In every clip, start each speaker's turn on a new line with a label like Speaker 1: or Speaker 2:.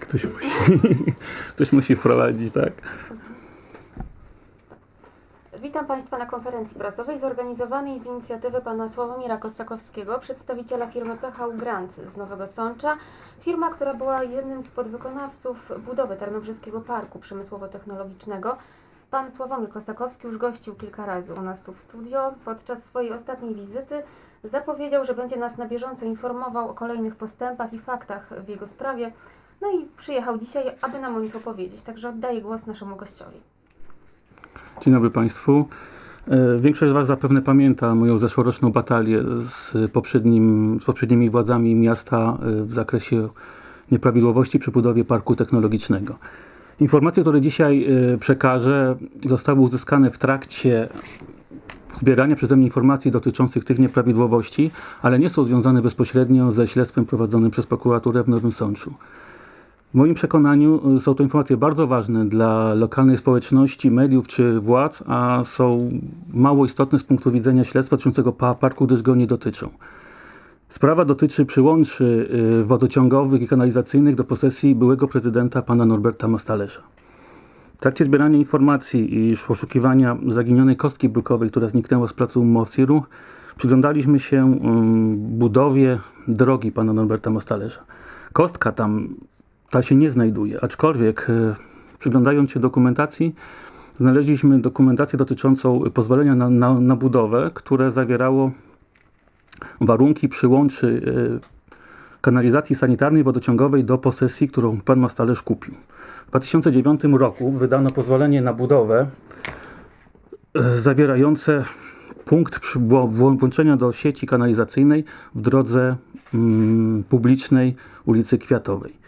Speaker 1: Ktoś musi, ktoś musi wprowadzić, tak?
Speaker 2: konferencji prasowej zorganizowanej z inicjatywy pana Sławomira Kosakowskiego, przedstawiciela firmy PH Grant z Nowego Sącza. Firma, która była jednym z podwykonawców budowy Tarnobrzeskiego Parku Przemysłowo-Technologicznego. Pan Sławomir Kosakowski już gościł kilka razy u nas tu w studio. Podczas swojej ostatniej wizyty zapowiedział, że będzie nas na bieżąco informował o kolejnych postępach i faktach w jego sprawie. No i przyjechał dzisiaj, aby nam o nich opowiedzieć. Także oddaję głos naszemu gościowi.
Speaker 1: Dzień dobry Państwu. E, Większość z Was zapewne pamięta moją zeszłoroczną batalię z, poprzednim, z poprzednimi władzami miasta e, w zakresie nieprawidłowości przy budowie parku technologicznego. Informacje, które dzisiaj e, przekażę, zostały uzyskane w trakcie zbierania przeze mnie informacji dotyczących tych nieprawidłowości, ale nie są związane bezpośrednio ze śledztwem prowadzonym przez prokuraturę w Nowym Sączu. W moim przekonaniu y, są to informacje bardzo ważne dla lokalnej społeczności, mediów czy władz, a są mało istotne z punktu widzenia śledztwa dotyczącego pa- parku, gdyż go nie dotyczą. Sprawa dotyczy przyłączy y, wodociągowych i kanalizacyjnych do posesji byłego prezydenta pana Norberta Mastalerza. W trakcie zbierania informacji i poszukiwania zaginionej kostki brukowej, która zniknęła z placu Mosiru, przyglądaliśmy się budowie drogi pana Norberta Mastalerza. Kostka tam ta się nie znajduje, aczkolwiek e, przyglądając się dokumentacji, znaleźliśmy dokumentację dotyczącą pozwolenia na, na, na budowę, które zawierało warunki przyłączy e, kanalizacji sanitarnej wodociągowej do posesji, którą pan Mastalerz kupił. W 2009 roku wydano pozwolenie na budowę e, zawierające punkt włączenia do sieci kanalizacyjnej w drodze mm, publicznej ulicy Kwiatowej.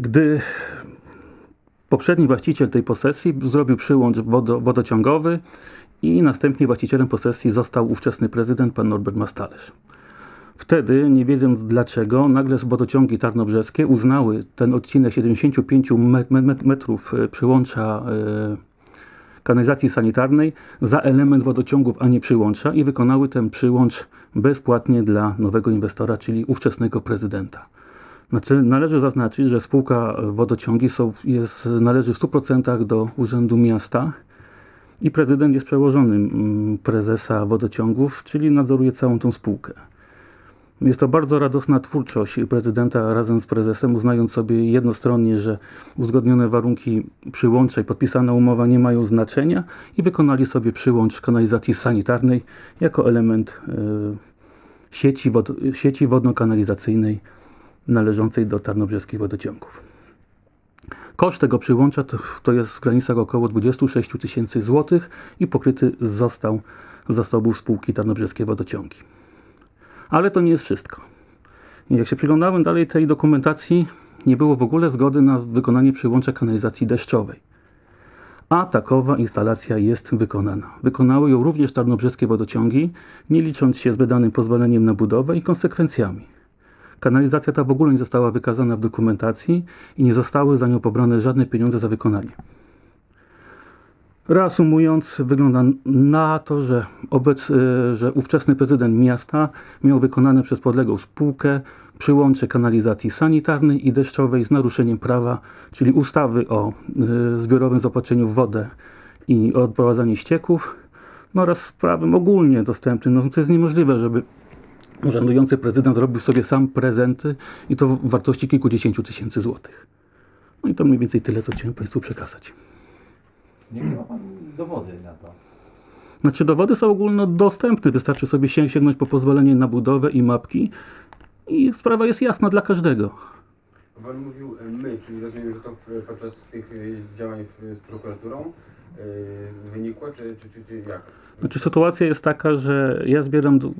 Speaker 1: Gdy poprzedni właściciel tej posesji zrobił przyłącz wodo, wodociągowy i następnie właścicielem posesji został ówczesny prezydent pan Norbert Mastalerz. Wtedy, nie wiedząc dlaczego, nagle wodociągi tarnobrzeskie uznały ten odcinek 75 me- me- metrów e, przyłącza e, kanalizacji sanitarnej za element wodociągów, a nie przyłącza i wykonały ten przyłącz bezpłatnie dla nowego inwestora, czyli ówczesnego prezydenta. Znaczy, należy zaznaczyć, że spółka Wodociągi są, jest, należy w 100% do Urzędu Miasta i prezydent jest przełożonym mm, prezesa wodociągów, czyli nadzoruje całą tą spółkę. Jest to bardzo radosna twórczość prezydenta razem z prezesem, uznając sobie jednostronnie, że uzgodnione warunki przyłącza i podpisana umowa nie mają znaczenia i wykonali sobie przyłącz kanalizacji sanitarnej jako element e, sieci, wod, sieci wodno-kanalizacyjnej należącej do tarnobrzeskich wodociągów. Koszt tego przyłącza to, jest w granicach około 26 tysięcy złotych i pokryty został z zasobów spółki Tarnobrzeskie Wodociągi. Ale to nie jest wszystko. Jak się przyglądałem dalej tej dokumentacji, nie było w ogóle zgody na wykonanie przyłącza kanalizacji deszczowej. A takowa instalacja jest wykonana. Wykonały ją również tarnobrzeskie wodociągi, nie licząc się z wydanym pozwoleniem na budowę i konsekwencjami. Kanalizacja ta w ogóle nie została wykazana w dokumentacji i nie zostały za nią pobrane żadne pieniądze za wykonanie. Reasumując, wygląda na to, że, obec, e, że ówczesny prezydent miasta miał wykonane przez podległą spółkę przyłącze kanalizacji sanitarnej i deszczowej z naruszeniem prawa, czyli ustawy o e, zbiorowym zaopatrzeniu w wodę i odprowadzaniu ścieków, no oraz prawem ogólnie dostępnym. No, to jest niemożliwe, żeby urzędujący prezydent robił sobie sam prezenty i to w wartości kilkudziesięciu tysięcy złotych. No i to mniej więcej tyle, co chciałem Państwu przekazać.
Speaker 3: Nie ma pan dowody na to.
Speaker 1: Znaczy dowody są ogólnodostępne, wystarczy sobie się sięgnąć po pozwolenie na budowę i mapki i sprawa jest jasna dla każdego.
Speaker 4: Pan mówił e, my, czyli rozumiem, że to w, podczas tych e, działań w, z prokuraturą e, wynikło, czy, czy, czy, czy jak?
Speaker 1: Znaczy sytuacja jest taka, że ja zbieram do,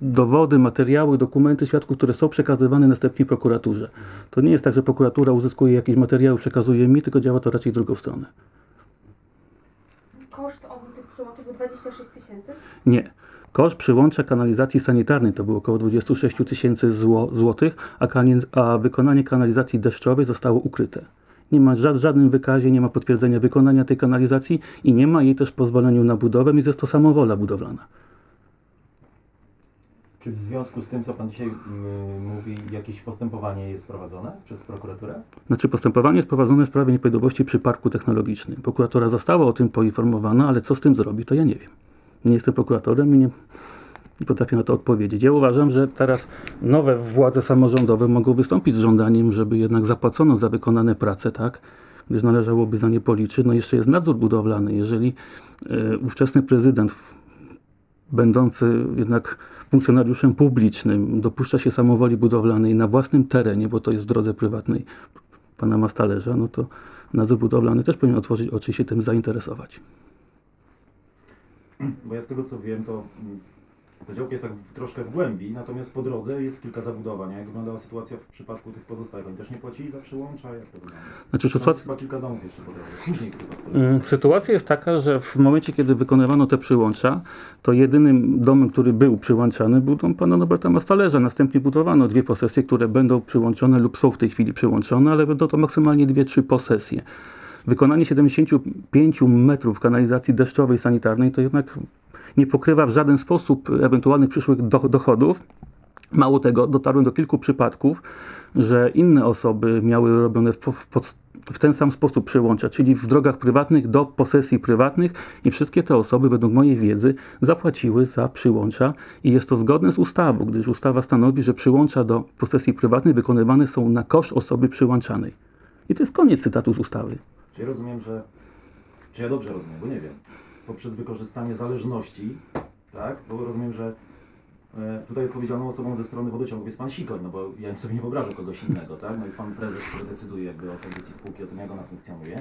Speaker 1: dowody, materiały, dokumenty świadków, które są przekazywane następnie prokuraturze. To nie jest tak, że prokuratura uzyskuje jakieś materiały, przekazuje mi, tylko działa to raczej w drugą stronę.
Speaker 2: Koszt obu tych przyłączek był 26 tysięcy.
Speaker 1: Nie. Koszt przyłącza kanalizacji sanitarnej to było około 26 tysięcy zło, złotych, a, a wykonanie kanalizacji deszczowej zostało ukryte. Nie ma w żadnym wykazie, nie ma potwierdzenia wykonania tej kanalizacji i nie ma jej też pozwoleniu na budowę, więc jest to samowola budowlana.
Speaker 3: Czy w związku z tym, co Pan dzisiaj mm, mówi, jakieś postępowanie jest prowadzone przez prokuraturę?
Speaker 1: Znaczy postępowanie jest prowadzone w sprawie nieprawidłowości przy parku technologicznym. Prokuratura została o tym poinformowana, ale co z tym zrobi, to ja nie wiem. Nie jestem prokuratorem i nie, nie potrafię na to odpowiedzieć. Ja uważam, że teraz nowe władze samorządowe mogą wystąpić z żądaniem, żeby jednak zapłacono za wykonane prace, tak? Gdyż należałoby za nie policzyć. No jeszcze jest nadzór budowlany. Jeżeli e, ówczesny prezydent będący jednak funkcjonariuszem publicznym dopuszcza się samowoli budowlanej na własnym terenie, bo to jest w drodze prywatnej pana Mastalerza, no to nadzór budowlany też powinien otworzyć oczy i się tym zainteresować.
Speaker 3: Bo ja z tego co wiem, to ta działka jest tak w, troszkę w głębi, natomiast po drodze jest kilka zabudowań. A Jak wyglądała sytuacja w przypadku tych pozostałych? Oni też nie płacili za przyłącza? Jak to wygląda?
Speaker 1: Znaczy,
Speaker 3: Tam
Speaker 1: sytuacja,
Speaker 3: chyba kilka domów jeszcze po drodze. Później chyba. które
Speaker 1: Mm. Sytuacja jest taka, że w momencie, kiedy wykonywano te przyłącza, to jedynym domem, który był przyłączany, był dom pana Roberta Mastalerza. Następnie budowano dwie posesje, które będą przyłączone lub są w tej chwili przyłączone, ale będą to maksymalnie dwie, trzy posesje. Wykonanie 75 metrów kanalizacji deszczowej sanitarnej to jednak nie pokrywa w żaden sposób ewentualnych przyszłych do- dochodów. Mało tego, dotarłem do kilku przypadków, że inne osoby miały robione w, w, w ten sam sposób przyłącza, czyli w drogach prywatnych do posesji prywatnych i wszystkie te osoby, według mojej wiedzy, zapłaciły za przyłącza i jest to zgodne z ustawą, gdyż ustawa stanowi, że przyłącza do posesji prywatnej wykonywane są na koszt osoby przyłączanej. I to jest koniec cytatu z ustawy.
Speaker 3: Czy rozumiem, że. Czy ja dobrze rozumiem, bo nie wiem. Poprzez wykorzystanie zależności, tak? Bo rozumiem, że e, tutaj odpowiedzialną osobą ze strony wodociągów jest pan Sikoń, no bo ja sobie nie wyobrażam kogoś innego, tak? No jest pan prezes, który decyduje jakby o kondycji spółki, o tym jak ona funkcjonuje.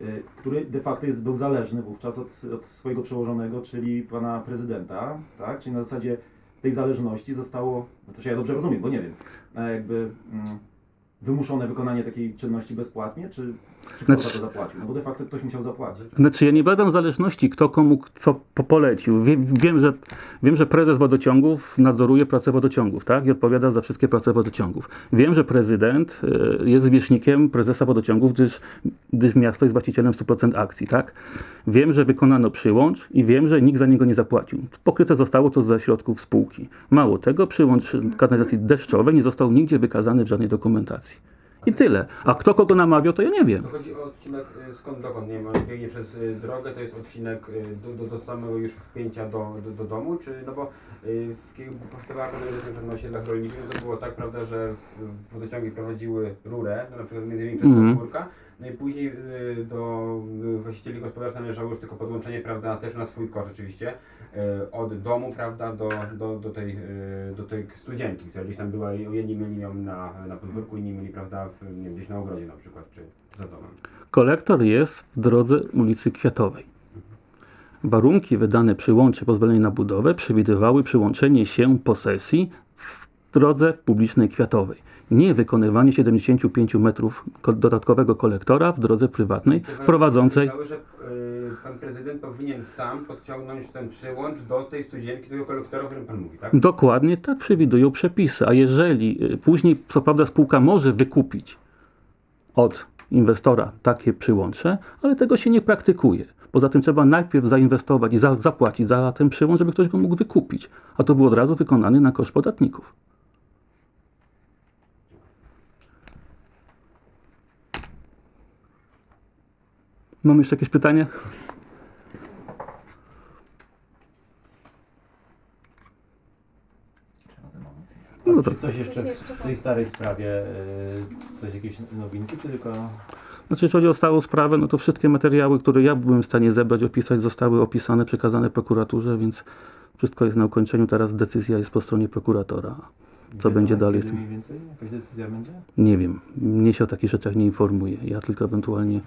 Speaker 3: e, Który de facto jest, był zależny wówczas od, od swojego przełożonego, czyli pana prezydenta, tak? Czyli na zasadzie tej zależności zostało, no to się ja dobrze rozumiem, bo nie wiem, e, jakby mm, wymuszone wykonanie takiej czynności bezpłatnie, czy, czy kto
Speaker 1: Znaczy-
Speaker 3: za to zapłacił? No bo de facto ktoś musiał zapłacić.
Speaker 1: Znaczy, ja nie badam zależności, kto komu co po- polecił. Wiem, wiem, że, wiem, że prezes wodociągów nadzoruje pracę wodociągów, tak? I odpowiada za wszystkie prace wodociągów. Wiem, że prezydent e, jest zwierzchnikiem prezesa wodociągów, gdyż, gdyż miasto jest właścicielem 100% akcji, tak? Wiem, że wykonano przyłącz i wiem, że nikt za niego nie zapłacił. Pokryte zostało to ze środków spółki. Mało tego, przyłącz kanalizacji deszczowej nie został nigdzie wykazany w żadnej dokumentacji. I tyle. A kto kogo namawiał, to ja nie wiem.
Speaker 4: To chodzi o odcinek y, skąd dokąd, nie wiem, on biegnie przez y, drogę, to jest odcinek y, do, do, do samego już wpięcia do, do, do domu, czy, no bo y, w, powstawała kanalizacja na osiedlach rolniczych, to było tak, prawda, że w- wodociągi prowadziły rurę, na przykład między innymi przez
Speaker 1: Mhm.
Speaker 4: podwórka, no i później y, do y, właścicieli gospodarstwa należało już tylko podłączenie, prawda, też na swój koszt oczywiście, od domu, prawda, do, do, do, tej, y, do tej studzienki, która gdzieś tam była, i jedni mieli ją na, na podwórku, inni mieli, prawda, w, nie gdzieś na ogrodzie na przykład, czy za domem.
Speaker 1: Kolektor jest w drodze ulicy Kwiatowej. Warunki wydane przy łączy pozwolenia na budowę przewidywały przyłączenie się posesji w drodze publicznej Kwiatowej. Nie wykonywanie 75 metrów ko- dodatkowego kolektora w drodze prywatnej prowadzącej.
Speaker 4: Że y, pan prezydent powinien sam podciągnąć ten przyłącz do tej studzienki, tego kolektora, o którym pan mówi, tak?
Speaker 1: Dokładnie tak przewidują przepisy. A jeżeli y, później, co prawda, spółka może wykupić od inwestora takie przyłącze, ale tego się nie praktykuje. Poza tym trzeba najpierw zainwestować i za, zapłacić za ten przyłącz, żeby ktoś go mógł wykupić. A to był od razu wykonany na koszt podatników. Mamy jeszcze jakieś pytania? No
Speaker 3: Czy
Speaker 1: to,
Speaker 3: coś jeszcze w tej starej sprawie, y, coś jakieś nowinki, czy tylko...
Speaker 1: Znaczy, jeżeli chodzi o stałą sprawę, no to wszystkie materiały, które ja byłem w stanie zebrać, opisać, zostały opisane, przekazane prokuraturze, więc wszystko jest na ukończeniu. Teraz decyzja jest po stronie prokuratora. Co
Speaker 3: Wiadomo,
Speaker 1: będzie dalej?
Speaker 3: Mniej więcej? Jakaś decyzja będzie?
Speaker 1: Nie wiem, mnie się o takich rzeczach nie informuje. Ja tylko ewentualnie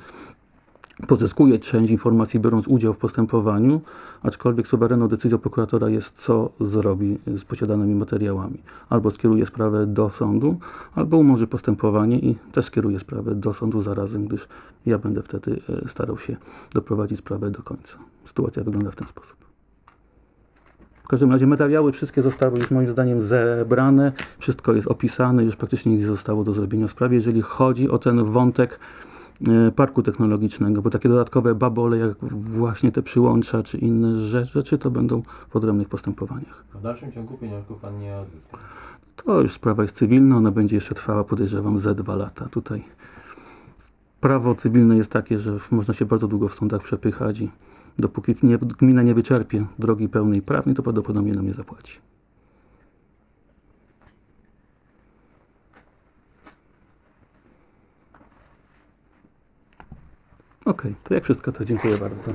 Speaker 1: pozyskuję część informacji, biorąc udział w postępowaniu, aczkolwiek suwerenną decyzją prokuratora jest, co zrobi z posiadanymi materiałami. Albo skieruje sprawę do sądu, albo umorzy postępowanie i też skieruje sprawę do sądu zarazem, gdyż ja będę wtedy e, starał się doprowadzić sprawę do końca. Sytuacja wygląda w ten sposób. W każdym razie materiały wszystkie zostały już moim zdaniem zebrane, wszystko jest opisane, już praktycznie nic nie zostało do zrobienia w sprawie, jeżeli chodzi o ten wątek parku technologicznego, bo takie dodatkowe babole, jak właśnie te przyłącza czy inne rze- rzeczy, to będą w odrębnych postępowaniach.
Speaker 5: W dalszym ciągu pieniążków pan nie odzyska.
Speaker 1: To już sprawa jest cywilna, ona będzie jeszcze trwała, podejrzewam, ze dwa lata. Tutaj prawo cywilne jest takie, że można się bardzo długo w sądach przepychać i dopóki nie, gmina nie wyczerpie drogi pełnej prawnej, to prawdopodobnie nam nie zapłaci. Okej, okay, to jak wszystko to dziękuję bardzo.